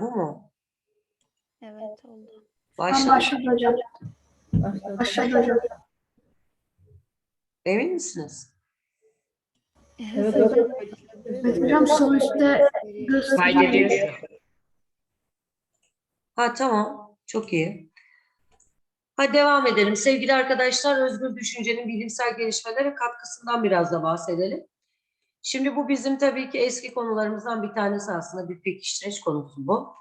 Bu mu? Evet oldu. Başla. Başladı hocam. Başladı hocam. Emin misiniz? Evet hocam. Evet hocam sol üstte gösteriyor. Ha tamam. Çok iyi. Hadi devam edelim. Sevgili arkadaşlar, özgür düşüncenin bilimsel gelişmelere katkısından biraz da bahsedelim. Şimdi bu bizim tabii ki eski konularımızdan bir tanesi aslında bir pekiştireç konusu bu.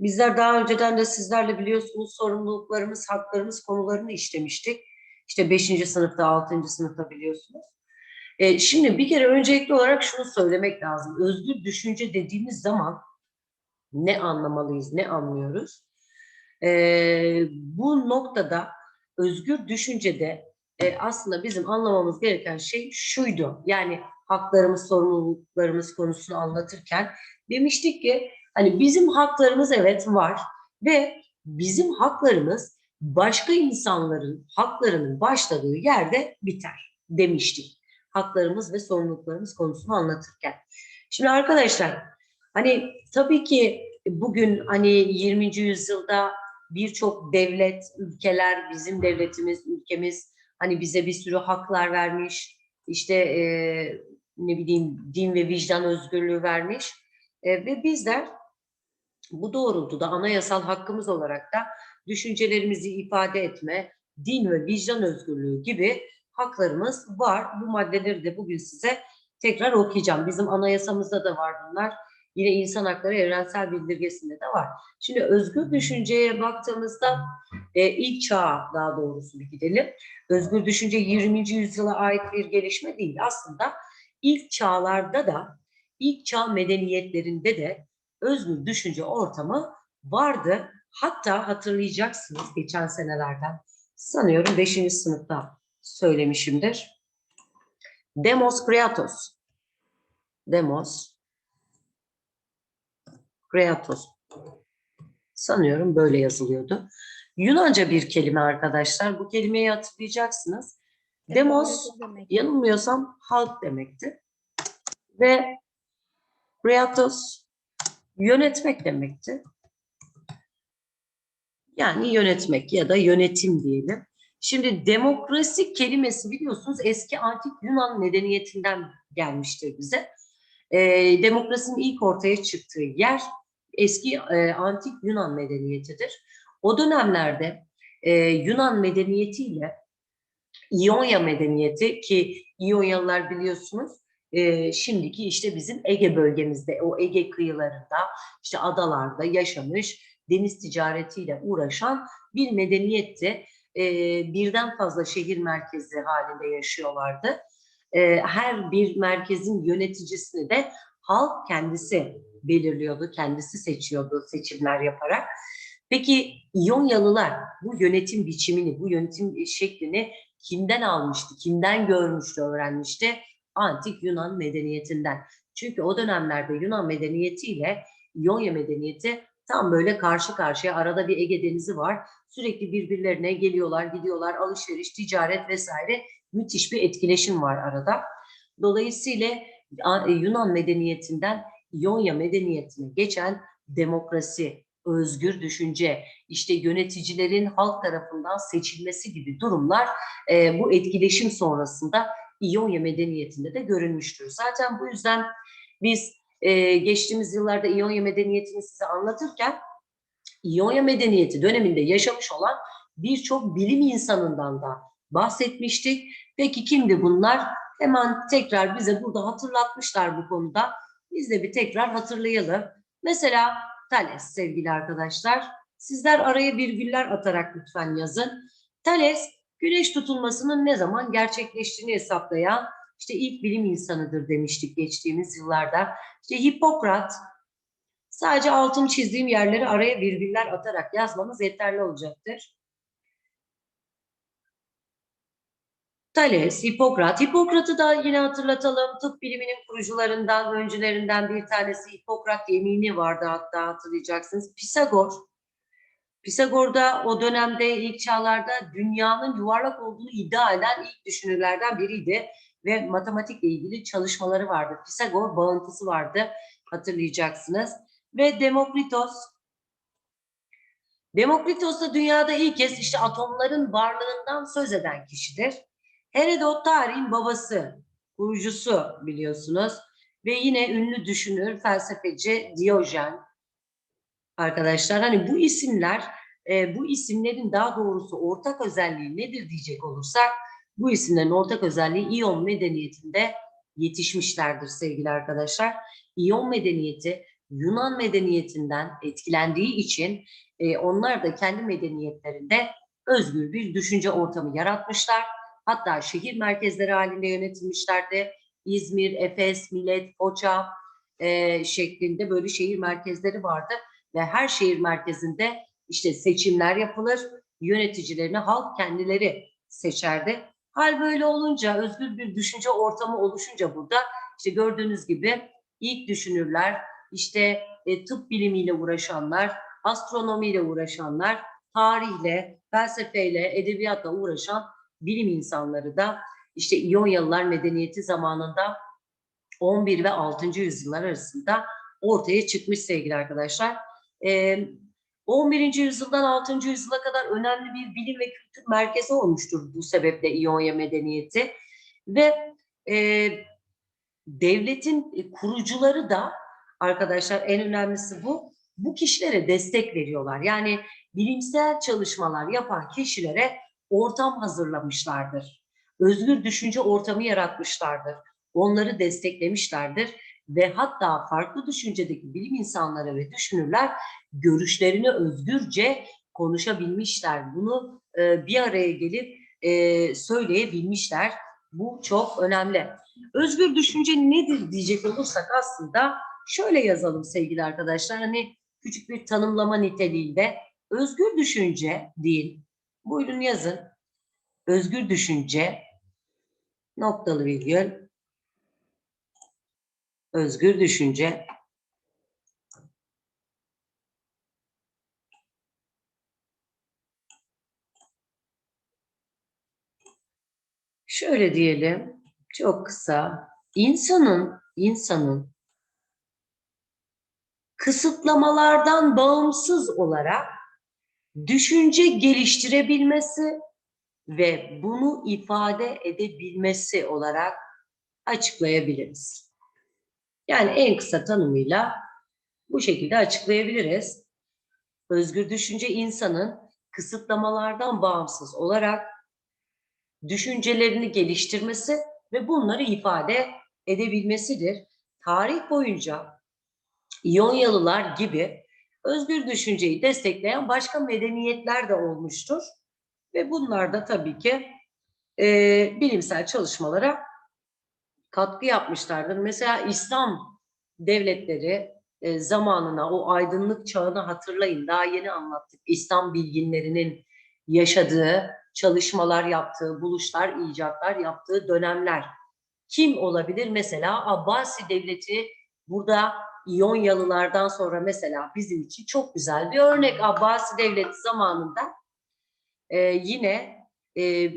Bizler daha önceden de sizlerle biliyorsunuz sorumluluklarımız, haklarımız konularını işlemiştik. İşte 5. sınıfta, 6. sınıfta biliyorsunuz. E, şimdi bir kere öncelikli olarak şunu söylemek lazım. Özgür düşünce dediğimiz zaman ne anlamalıyız, ne anlıyoruz? Ee, bu noktada özgür düşüncede e, aslında bizim anlamamız gereken şey şuydu. Yani haklarımız, sorumluluklarımız konusunu anlatırken demiştik ki hani bizim haklarımız evet var ve bizim haklarımız başka insanların haklarının başladığı yerde biter demiştik. Haklarımız ve sorumluluklarımız konusunu anlatırken. Şimdi arkadaşlar hani tabii ki bugün hani 20. yüzyılda birçok devlet, ülkeler, bizim devletimiz, ülkemiz hani bize bir sürü haklar vermiş. İşte e, ne bileyim din ve vicdan özgürlüğü vermiş. E, ve bizler bu doğrultuda anayasal hakkımız olarak da düşüncelerimizi ifade etme, din ve vicdan özgürlüğü gibi haklarımız var. Bu maddeleri de bugün size tekrar okuyacağım. Bizim anayasamızda da var bunlar. Yine insan hakları evrensel bildirgesinde de var. Şimdi özgür düşünceye baktığımızda e, ilk çağa daha doğrusu bir gidelim. Özgür düşünce 20. yüzyıla ait bir gelişme değil. Aslında ilk çağlarda da ilk çağ medeniyetlerinde de özgür düşünce ortamı vardı. Hatta hatırlayacaksınız geçen senelerden sanıyorum 5. sınıfta söylemişimdir. Demos Kreatos. Demos Kreatos. Sanıyorum böyle yazılıyordu. Yunanca bir kelime arkadaşlar. Bu kelimeyi hatırlayacaksınız. Demos, yanılmıyorsam halk demekti. Ve Kreatos, yönetmek demekti. Yani yönetmek ya da yönetim diyelim. Şimdi demokrasi kelimesi biliyorsunuz eski antik Yunan medeniyetinden gelmiştir bize. Ee, demokrasinin ilk ortaya çıktığı yer eski e, antik Yunan medeniyetidir. O dönemlerde e, Yunan medeniyetiyle İonya medeniyeti ki İonyalılar biliyorsunuz e, şimdiki işte bizim Ege bölgemizde o Ege kıyılarında işte adalarda yaşamış deniz ticaretiyle uğraşan bir medeniyetti. E, birden fazla şehir merkezi halinde yaşıyorlardı. E, her bir merkezin yöneticisini de halk kendisi belirliyordu, kendisi seçiyordu seçimler yaparak. Peki İyonyalılar bu yönetim biçimini, bu yönetim şeklini kimden almıştı, kimden görmüştü, öğrenmişti? Antik Yunan medeniyetinden. Çünkü o dönemlerde Yunan medeniyetiyle İonya medeniyeti tam böyle karşı karşıya arada bir Ege denizi var. Sürekli birbirlerine geliyorlar, gidiyorlar, alışveriş, ticaret vesaire müthiş bir etkileşim var arada. Dolayısıyla Yunan medeniyetinden İonya medeniyetine geçen demokrasi, özgür düşünce, işte yöneticilerin halk tarafından seçilmesi gibi durumlar e, bu etkileşim sonrasında İonya medeniyetinde de görülmüştür. Zaten bu yüzden biz e, geçtiğimiz yıllarda İonya medeniyetini size anlatırken İonya medeniyeti döneminde yaşamış olan birçok bilim insanından da bahsetmiştik. Peki kimdi bunlar? Hemen tekrar bize burada hatırlatmışlar bu konuda. Biz de bir tekrar hatırlayalım. Mesela Thales sevgili arkadaşlar. Sizler araya virgüller atarak lütfen yazın. Thales güneş tutulmasının ne zaman gerçekleştiğini hesaplayan işte ilk bilim insanıdır demiştik geçtiğimiz yıllarda. İşte Hipokrat sadece altını çizdiğim yerleri araya virgüller atarak yazmanız yeterli olacaktır. Thales, Hipokrat. Hipokrat'ı da yine hatırlatalım. Tıp biliminin kurucularından, öncülerinden bir tanesi Hipokrat yemini vardı hatta hatırlayacaksınız. Pisagor. Pisagor da o dönemde ilk çağlarda dünyanın yuvarlak olduğunu iddia eden ilk düşünürlerden biriydi ve matematikle ilgili çalışmaları vardı. Pisagor bağıntısı vardı hatırlayacaksınız. ve Demokritos. Demokritos da dünyada ilk kez işte atomların varlığından söz eden kişidir. Herodot tarihin babası, kurucusu biliyorsunuz. Ve yine ünlü düşünür, felsefeci Diyojen. Arkadaşlar hani bu isimler, e, bu isimlerin daha doğrusu ortak özelliği nedir diyecek olursak, bu isimlerin ortak özelliği İyon medeniyetinde yetişmişlerdir sevgili arkadaşlar. İyon medeniyeti Yunan medeniyetinden etkilendiği için e, onlar da kendi medeniyetlerinde özgür bir düşünce ortamı yaratmışlar. Hatta şehir merkezleri halinde yönetilmişlerdi. İzmir, Efes, Millet, Foça e, şeklinde böyle şehir merkezleri vardı. Ve her şehir merkezinde işte seçimler yapılır. Yöneticilerini halk kendileri seçerdi. Hal böyle olunca, özgür bir düşünce ortamı oluşunca burada işte gördüğünüz gibi ilk düşünürler, işte e, tıp bilimiyle uğraşanlar, astronomiyle uğraşanlar, tarihle, felsefeyle, edebiyatla uğraşan bilim insanları da işte İyonyalılar medeniyeti zamanında 11 ve 6. yüzyıllar arasında ortaya çıkmış sevgili arkadaşlar. Ee, 11. yüzyıldan 6. yüzyıla kadar önemli bir bilim ve kültür merkezi olmuştur bu sebeple İonya medeniyeti. Ve e, devletin kurucuları da arkadaşlar en önemlisi bu, bu kişilere destek veriyorlar. Yani bilimsel çalışmalar yapan kişilere ortam hazırlamışlardır. Özgür düşünce ortamı yaratmışlardır. Onları desteklemişlerdir ve hatta farklı düşüncedeki bilim insanları ve düşünürler görüşlerini özgürce konuşabilmişler. Bunu e, bir araya gelip e, söyleyebilmişler. Bu çok önemli. Özgür düşünce nedir diyecek olursak aslında şöyle yazalım sevgili arkadaşlar. Hani küçük bir tanımlama niteliğinde özgür düşünce değil. Buyurun yazın. Özgür düşünce noktalı virgül özgür düşünce. Şöyle diyelim çok kısa. İnsanın insanın kısıtlamalardan bağımsız olarak düşünce geliştirebilmesi ve bunu ifade edebilmesi olarak açıklayabiliriz. Yani en kısa tanımıyla bu şekilde açıklayabiliriz. Özgür düşünce insanın kısıtlamalardan bağımsız olarak düşüncelerini geliştirmesi ve bunları ifade edebilmesidir. Tarih boyunca İyonyalılar gibi özgür düşünceyi destekleyen başka medeniyetler de olmuştur. Ve bunlar da tabii ki e, bilimsel çalışmalara katkı yapmışlardır. Mesela İslam devletleri e, zamanına, o aydınlık çağını hatırlayın. Daha yeni anlattık. İslam bilginlerinin yaşadığı, çalışmalar yaptığı, buluşlar, icatlar yaptığı dönemler. Kim olabilir? Mesela Abbasi Devleti burada İyonyalılardan sonra mesela bizim için çok güzel bir örnek. Abbasi Devleti zamanında e, yine e,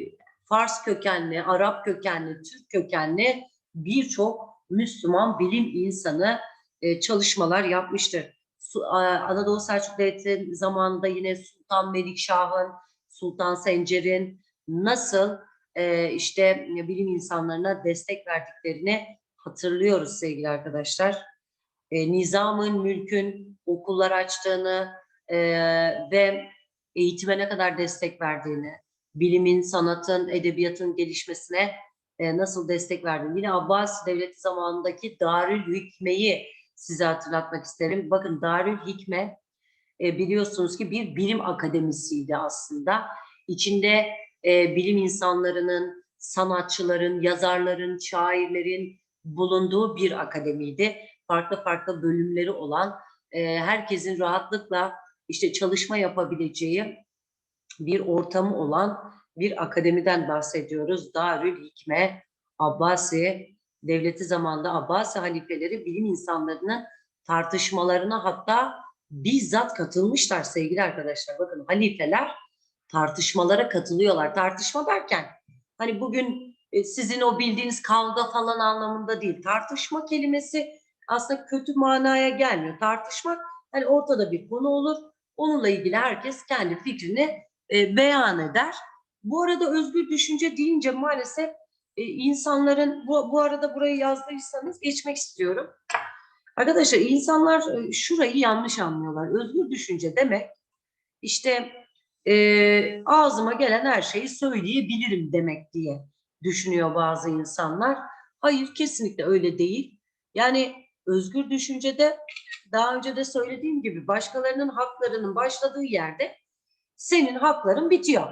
Fars kökenli, Arap kökenli, Türk kökenli birçok Müslüman bilim insanı e, çalışmalar yapmıştır. Su, a, Anadolu Selçuk Devleti zamanında yine Sultan Melikşah'ın, Sultan Sencer'in nasıl e, işte bilim insanlarına destek verdiklerini hatırlıyoruz sevgili arkadaşlar. E, Nizam'ın, mülkün okullar açtığını e, ve eğitime ne kadar destek verdiğini, bilimin, sanatın, edebiyatın gelişmesine e, nasıl destek verdiğini. Yine Abbasi Devleti zamanındaki Darül Hikme'yi size hatırlatmak isterim. Bakın Darül Hikme e, biliyorsunuz ki bir bilim akademisiydi aslında. İçinde e, bilim insanlarının, sanatçıların, yazarların, şairlerin bulunduğu bir akademiydi. Farklı farklı bölümleri olan, e, herkesin rahatlıkla işte çalışma yapabileceği bir ortamı olan bir akademiden bahsediyoruz. Darül Hikme, Abbasi devleti zamanında Abbasi halifeleri bilim insanlarının tartışmalarına hatta bizzat katılmışlar sevgili arkadaşlar. Bakın halifeler tartışmalara katılıyorlar. Tartışma derken hani bugün e, sizin o bildiğiniz kavga falan anlamında değil. Tartışma kelimesi aslında kötü manaya gelmiyor. Tartışmak hani ortada bir konu olur. Onunla ilgili herkes kendi fikrini e, beyan eder. Bu arada özgür düşünce deyince maalesef e, insanların bu, bu arada burayı yazdıysanız geçmek istiyorum. Arkadaşlar insanlar e, şurayı yanlış anlıyorlar. Özgür düşünce demek işte e, ağzıma gelen her şeyi söyleyebilirim demek diye düşünüyor bazı insanlar. Hayır kesinlikle öyle değil. Yani özgür düşüncede daha önce de söylediğim gibi başkalarının haklarının başladığı yerde senin hakların bitiyor.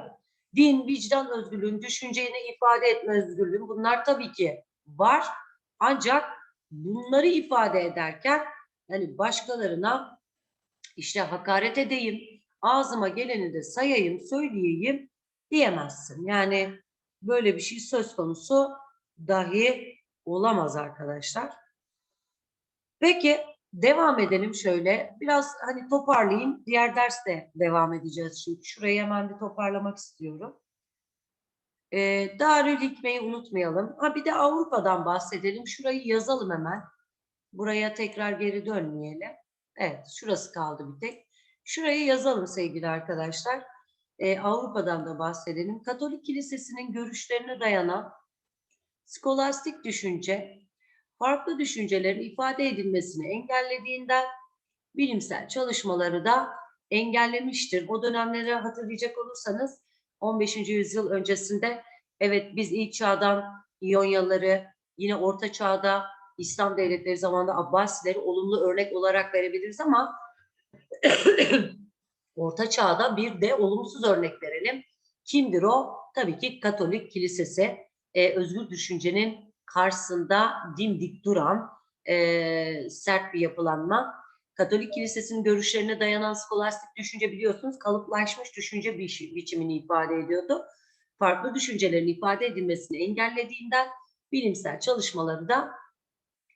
Din, vicdan özgürlüğün, düşünceni ifade etme özgürlüğün bunlar tabii ki var. Ancak bunları ifade ederken yani başkalarına işte hakaret edeyim, ağzıma geleni de sayayım, söyleyeyim diyemezsin. Yani böyle bir şey söz konusu dahi olamaz arkadaşlar. Peki devam edelim şöyle. Biraz hani toparlayayım. Diğer derste devam edeceğiz çünkü. Şurayı hemen bir toparlamak istiyorum. Ee, Darül Hikme'yi unutmayalım. Ha bir de Avrupa'dan bahsedelim. Şurayı yazalım hemen. Buraya tekrar geri dönmeyelim. Evet, şurası kaldı bir tek. Şurayı yazalım sevgili arkadaşlar. Ee, Avrupa'dan da bahsedelim. Katolik Kilisesi'nin görüşlerine dayanan skolastik düşünce, farklı düşüncelerin ifade edilmesini engellediğinden bilimsel çalışmaları da engellemiştir. O dönemleri hatırlayacak olursanız 15. yüzyıl öncesinde evet biz ilk çağdan İyonyalıları, yine Orta Çağda İslam devletleri zamanında Abbasileri olumlu örnek olarak verebiliriz ama Orta Çağ'da bir de olumsuz örnek verelim. Kimdir o? Tabii ki Katolik Kilisesi. Ee, özgür düşüncenin karşısında dimdik duran e, sert bir yapılanma. Katolik Kilisesi'nin görüşlerine dayanan skolastik düşünce biliyorsunuz kalıplaşmış düşünce bi- biçimini ifade ediyordu. Farklı düşüncelerin ifade edilmesini engellediğinden bilimsel çalışmaları da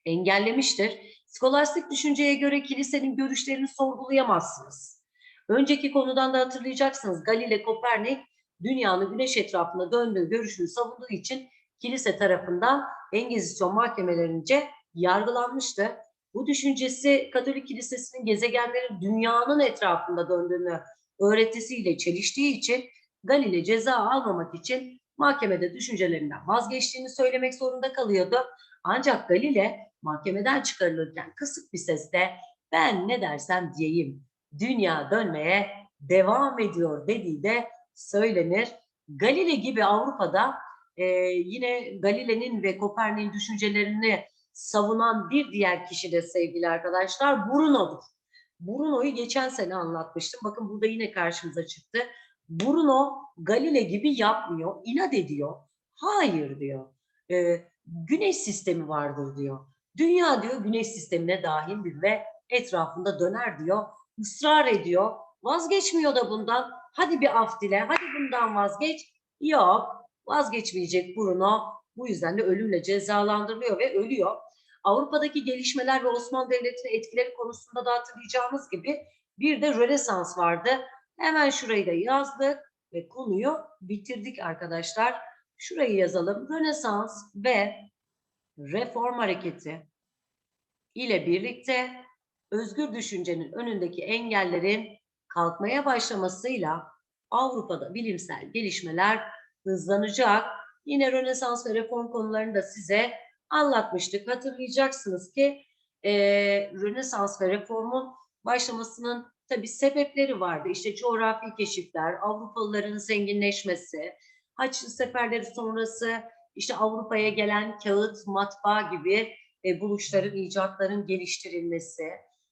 engellemiştir. Skolastik düşünceye göre kilisenin görüşlerini sorgulayamazsınız. Önceki konudan da hatırlayacaksınız. Galile Kopernik dünyanın güneş etrafında döndüğü görüşünü savunduğu için kilise tarafından Engizisyon mahkemelerince yargılanmıştı. Bu düşüncesi Katolik Kilisesi'nin gezegenlerin dünyanın etrafında döndüğünü öğretisiyle çeliştiği için Galile ceza almamak için mahkemede düşüncelerinden vazgeçtiğini söylemek zorunda kalıyordu. Ancak Galile mahkemeden çıkarılırken kısık bir sesle ben ne dersem diyeyim dünya dönmeye devam ediyor dediği de söylenir. Galile gibi Avrupa'da e, yine Galile'nin ve Kopernik'in düşüncelerini savunan bir diğer kişi de sevgili arkadaşlar Bruno'dur. Bruno'yu geçen sene anlatmıştım. Bakın burada yine karşımıza çıktı. Bruno Galile gibi yapmıyor, inat ediyor. Hayır diyor. E, güneş sistemi vardır diyor. Dünya diyor güneş sistemine dahildir ve etrafında döner diyor. Israr ediyor. Vazgeçmiyor da bundan. Hadi bir af dile, hadi bundan vazgeç. Yok, vazgeçmeyecek Bruno. Bu yüzden de ölümle cezalandırılıyor ve ölüyor. Avrupa'daki gelişmeler ve Osmanlı Devleti'nin etkileri konusunda da hatırlayacağımız gibi bir de Rönesans vardı. Hemen şurayı da yazdık ve konuyu bitirdik arkadaşlar. Şurayı yazalım. Rönesans ve Reform Hareketi ile birlikte özgür düşüncenin önündeki engellerin kalkmaya başlamasıyla Avrupa'da bilimsel gelişmeler hızlanacak. Yine Rönesans ve reform konularını da size anlatmıştık. Hatırlayacaksınız ki e, Rönesans ve reformun başlamasının tabii sebepleri vardı. İşte coğrafi keşifler, Avrupalıların zenginleşmesi, Haçlı seferleri sonrası işte Avrupa'ya gelen kağıt, matbaa gibi e, buluşların, icatların geliştirilmesi,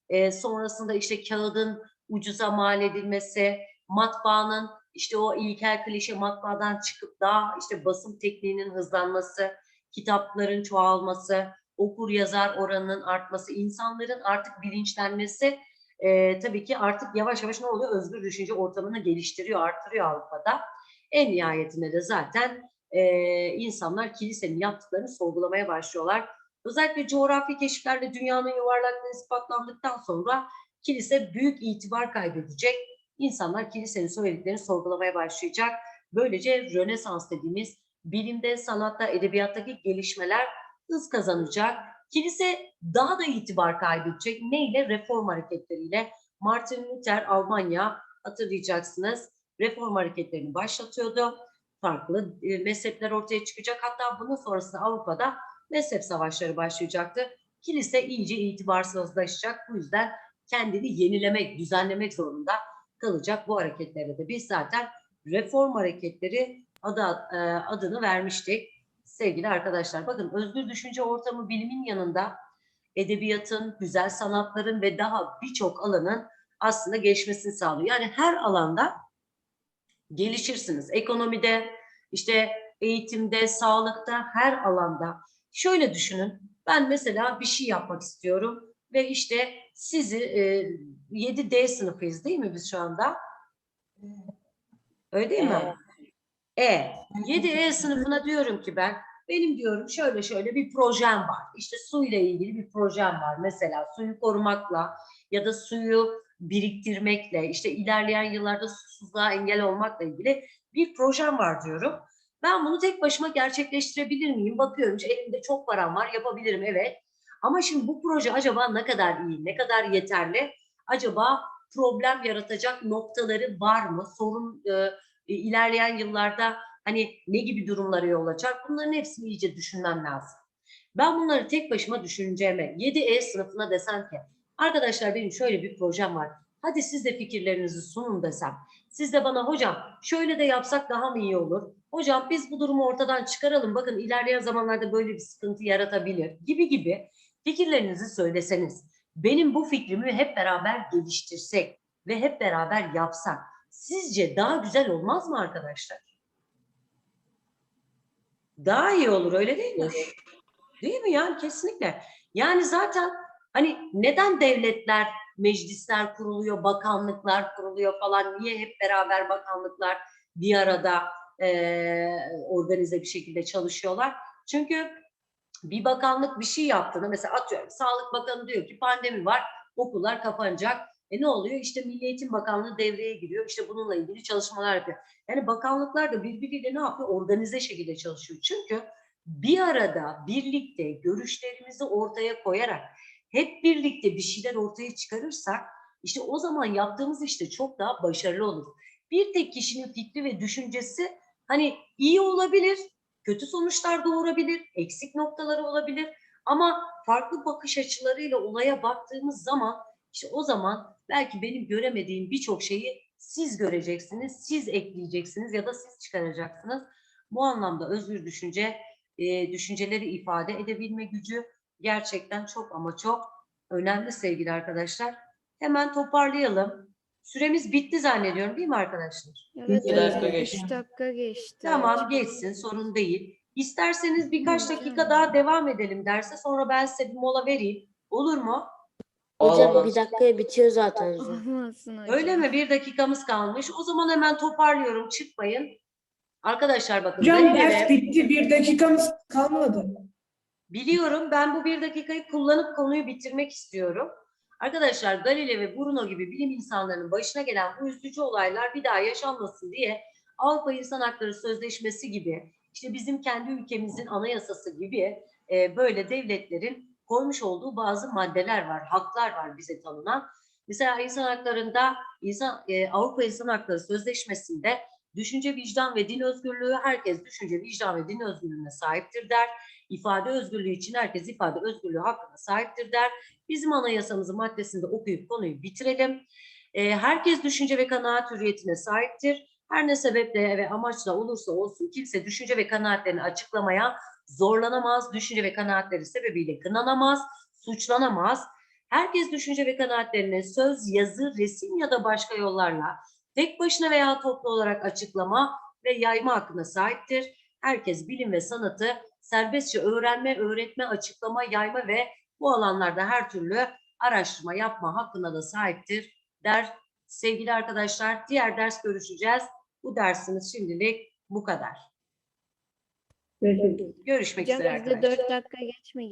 e, sonrasında işte kağıdın ucuza mal edilmesi, matbaanın işte o ilkel klişe matbaadan çıkıp daha işte basım tekniğinin hızlanması, kitapların çoğalması, okur yazar oranının artması, insanların artık bilinçlenmesi e, tabii ki artık yavaş yavaş ne oluyor? Özgür düşünce ortamını geliştiriyor, artırıyor Avrupa'da. En nihayetinde de zaten e, insanlar kilisenin yaptıklarını sorgulamaya başlıyorlar. Özellikle coğrafi keşiflerle dünyanın yuvarlaklığı ispatlandıktan sonra kilise büyük itibar kaybedecek. İnsanlar kilisenin söylediklerini sorgulamaya başlayacak. Böylece Rönesans dediğimiz bilimde, sanatta, edebiyattaki gelişmeler hız kazanacak. kilise daha da itibar kaybedecek. Neyle? Reform hareketleriyle. Martin Luther Almanya hatırlayacaksınız. Reform hareketlerini başlatıyordu. Farklı e, mezhepler ortaya çıkacak. Hatta bunun sonrasında Avrupa'da mezhep savaşları başlayacaktı. Kilise iyice itibarsızlaşacak. Bu yüzden kendini yenilemek, düzenlemek zorunda kalacak bu hareketlere de. Biz zaten reform hareketleri adı, e, adını vermiştik sevgili arkadaşlar. Bakın özgür düşünce ortamı bilimin yanında edebiyatın, güzel sanatların ve daha birçok alanın aslında geçmesini sağlıyor. Yani her alanda gelişirsiniz. Ekonomide, işte eğitimde, sağlıkta, her alanda. Şöyle düşünün. Ben mesela bir şey yapmak istiyorum ve işte sizi e, 7D sınıfıyız değil mi biz şu anda? Öyle değil mi? E. 7E sınıfına diyorum ki ben benim diyorum şöyle şöyle bir projem var. İşte suyla ilgili bir projem var. Mesela suyu korumakla ya da suyu biriktirmekle işte ilerleyen yıllarda susuzluğa engel olmakla ilgili bir projem var diyorum. Ben bunu tek başıma gerçekleştirebilir miyim? Bakıyorum işte elimde çok param var yapabilirim evet. Ama şimdi bu proje acaba ne kadar iyi, ne kadar yeterli? Acaba problem yaratacak noktaları var mı? Sorun e, e, ilerleyen yıllarda hani ne gibi durumlara yol açar? Bunların hepsini iyice düşünmem lazım. Ben bunları tek başıma düşüneceğime 7E sınıfına desem ki arkadaşlar benim şöyle bir projem var. Hadi siz de fikirlerinizi sunun desem. Siz de bana hocam şöyle de yapsak daha mı iyi olur? Hocam biz bu durumu ortadan çıkaralım. Bakın ilerleyen zamanlarda böyle bir sıkıntı yaratabilir gibi gibi fikirlerinizi söyleseniz. Benim bu fikrimi hep beraber geliştirsek ve hep beraber yapsak. Sizce daha güzel olmaz mı arkadaşlar? Daha iyi olur öyle değil mi? Değil mi yani kesinlikle. Yani zaten hani neden devletler, meclisler kuruluyor, bakanlıklar kuruluyor falan niye hep beraber bakanlıklar bir arada eee, organize bir şekilde çalışıyorlar? Çünkü bir bakanlık bir şey yaptığında mesela atıyorum Sağlık Bakanı diyor ki pandemi var, okullar kapanacak. E ne oluyor? İşte Milli Eğitim Bakanlığı devreye giriyor. İşte bununla ilgili çalışmalar yapıyor. Yani bakanlıklar da birbiriyle ne yapıyor? Organize şekilde çalışıyor. Çünkü bir arada birlikte görüşlerimizi ortaya koyarak hep birlikte bir şeyler ortaya çıkarırsak işte o zaman yaptığımız işte çok daha başarılı olur. Bir tek kişinin fikri ve düşüncesi hani iyi olabilir, kötü sonuçlar doğurabilir, eksik noktaları olabilir ama farklı bakış açılarıyla olaya baktığımız zaman işte o zaman belki benim göremediğim birçok şeyi siz göreceksiniz, siz ekleyeceksiniz ya da siz çıkaracaksınız. Bu anlamda özgür düşünce, e, düşünceleri ifade edebilme gücü gerçekten çok ama çok önemli sevgili arkadaşlar. Hemen toparlayalım. Süremiz bitti zannediyorum değil mi arkadaşlar? Evet Bir dakika geçti. üç dakika geçti. Tamam geçsin sorun değil. İsterseniz birkaç dakika daha devam edelim derse sonra ben size bir mola vereyim. Olur mu? Hocam bir dakikaya bitiyor zaten hocam. Olmasın hocam. Öyle mi? Bir dakikamız kalmış. O zaman hemen toparlıyorum. Çıkmayın. Arkadaşlar bakın. Hocam ders bitti. Bir dakikamız kalmadı. Biliyorum ben bu bir dakikayı kullanıp konuyu bitirmek istiyorum. Arkadaşlar Galileo ve Bruno gibi bilim insanlarının başına gelen bu üzücü olaylar bir daha yaşanmasın diye Avrupa İnsan Hakları Sözleşmesi gibi işte bizim kendi ülkemizin anayasası gibi e, böyle devletlerin koymuş olduğu bazı maddeler var, haklar var bize tanınan. Mesela insan haklarında insan, e, Avrupa İnsan Hakları Sözleşmesi'nde düşünce, vicdan ve din özgürlüğü herkes düşünce, vicdan ve din özgürlüğüne sahiptir der. İfade özgürlüğü için herkes ifade özgürlüğü hakkına sahiptir der. Bizim anayasamızın maddesinde okuyup konuyu bitirelim. Ee, herkes düşünce ve kanaat hürriyetine sahiptir. Her ne sebeple ve amaçla olursa olsun kimse düşünce ve kanaatlerini açıklamaya zorlanamaz. Düşünce ve kanaatleri sebebiyle kınanamaz, suçlanamaz. Herkes düşünce ve kanaatlerini söz, yazı, resim ya da başka yollarla tek başına veya toplu olarak açıklama ve yayma hakkına sahiptir. Herkes bilim ve sanatı serbestçe öğrenme, öğretme, açıklama, yayma ve bu alanlarda her türlü araştırma yapma hakkına da sahiptir der sevgili arkadaşlar. Diğer ders görüşeceğiz. Bu dersimiz şimdilik bu kadar. Görüşmek Hocam üzere arkadaşlar. dört dakika geçme